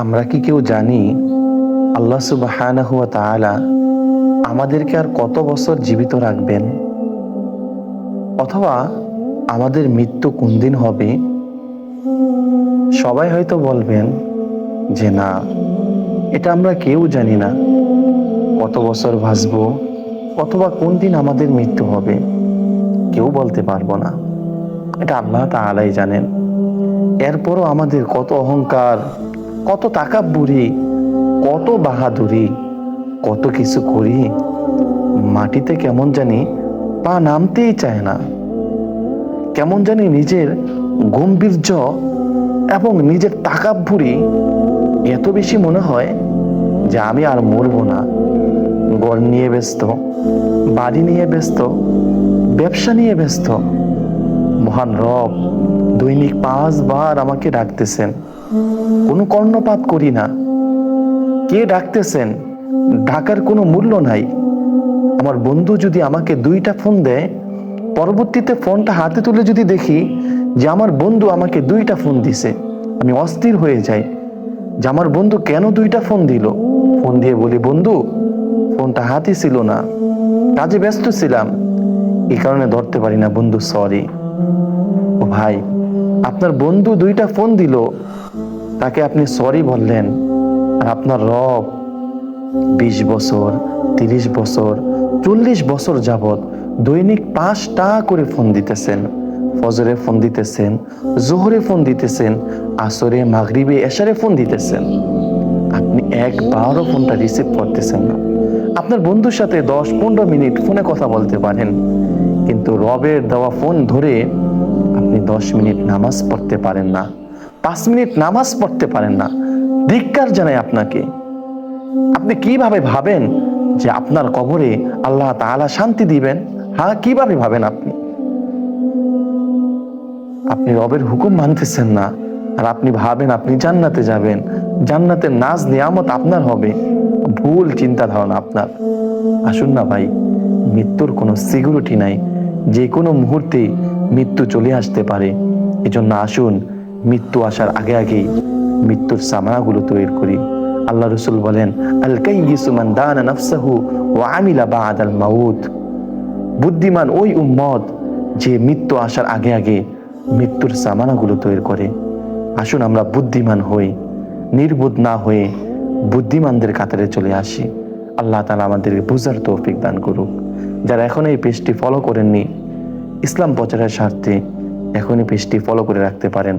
আমরা কি কেউ জানি আল্লাহ সুবাহানাহু ওয়া তাআলা আমাদেরকে আর কত বছর জীবিত রাখবেন? অথবা আমাদের মৃত্যু কোন দিন হবে? সবাই হয়তো বলবেন যে না, এটা আমরা কেউ জানি না। কত বছর ভাসব অথবা কোন দিন আমাদের মৃত্যু হবে, কেউ বলতে পারব না। এটা আল্লাহ তাআলাই জানেন। এরপরও আমাদের কত অহংকার কত তাকাব্বুরি কত বাহাদুরি, কত কিছু করি, মাটিতে কেমন জানি পা নামতেই চায় না। কেমন জানি নিজের গম্ভীর্য এবং নিজের তাকাব্বুরি এত বেশি মনে হয় যে আমি আর মরবো না। গড় নিয়ে ব্যস্ত, বাড়ি নিয়ে ব্যস্ত, ব্যবসা নিয়ে ব্যস্ত। মহান রব দৈনিক পাঁচবার আমাকে ডাকতেছেন। কোনো কর্ণপাত করি না। কে ডাকতেছেন? ডাকার কোনো মূল্য নাই। আমার বন্ধু যদি আমাকে দুইটা ফোন দেয়, পরবর্তীতে ফোনটা হাতে তুলে যদি দেখি যে আমার বন্ধু আমাকে দুইটা ফোন দিছে, আমি অস্থির হয়ে যাই। যে আমার বন্ধু কেন দুইটা ফোন দিল? ফোন দিয়ে বলি, বন্ধু, ফোনটা হাতে ছিল না। কাজে ব্যস্ত ছিলাম। এই কারণে ধরতে পারি না, বন্ধু সরি ও ভাই, আপনার বন্ধু দুইটা ফোন দিল তাকে আপনি সরি বললেন। আর আপনার রব বিশ বছর, তিরিশ বছর, চল্লিশ বছর যাবত দৈনিক পাঁচটা করে ফোন দিতেছেন। ফজরে ফোন দিতেছেন, জোহরে ফোন দিতেছেন, আসরে, মাগরিবে, এশারে ফোন দিতেছেন। আপনি একবারও ফোনটা রিসিভ করতেছেন না। আপনার বন্ধুর সাথে দশ, পনেরো মিনিট ফোনে কথা বলতে পারেন। কিন্তু রবের দেওয়া ফোন ধরে আপনি দশ মিনিট নামাজ পড়তে পারেন না। পাঁচ মিনিট নামাজ পড়তে পারেন না। ধিক্কার জানাই আপনাকে। আপনি কীভাবে ভাবেন যে আপনার কবরে আল্লাহ তাআলা শান্তি দিবেন? হ্যাঁ কীভাবে ভাবেন আপনি? আপনি রবের হুকুম মানতেছেন না। আর আপনি ভাবেন আপনি জান্নাতে যাবেন। জান্নাতের নাজ নিয়ামত আপনার হবে। ভুল চিন্তা ধারণা আপনার। আসুন না ভাই, মৃত্যুর কোনো সিকিউরিটি নাই। যে কোনো মুহূর্তে মৃত্যু চলে আসতে পারে। এজন্য আসুন মৃত্যু আসার আগে আগেই মৃত্যুর সামানাগুলো তৈরি করি। আল্লাহ রসুল বলেন আল কাইয়িসু মান দানা নাফসাহু ওয়া আমিলা বা'দাল মাউত। বুদ্ধিমান ওই উম্মত যে মৃত্যু আসার আগে আগে মৃত্যুর সামানাগুলো তৈরি করে। আসুন আমরা বুদ্ধিমান হই, নির্বোধ না হয়ে বুদ্ধিমানদের কাতারে চলে আসি। আল্লাহ তালা আমাদের বুঝার তৌফিক দান করুক। যারা এখন এই পেজটি ফলো করেননি, ইসলাম প্রচারের স্বার্থে এখনই পেজটি ফলো করে রাখতে পারেন।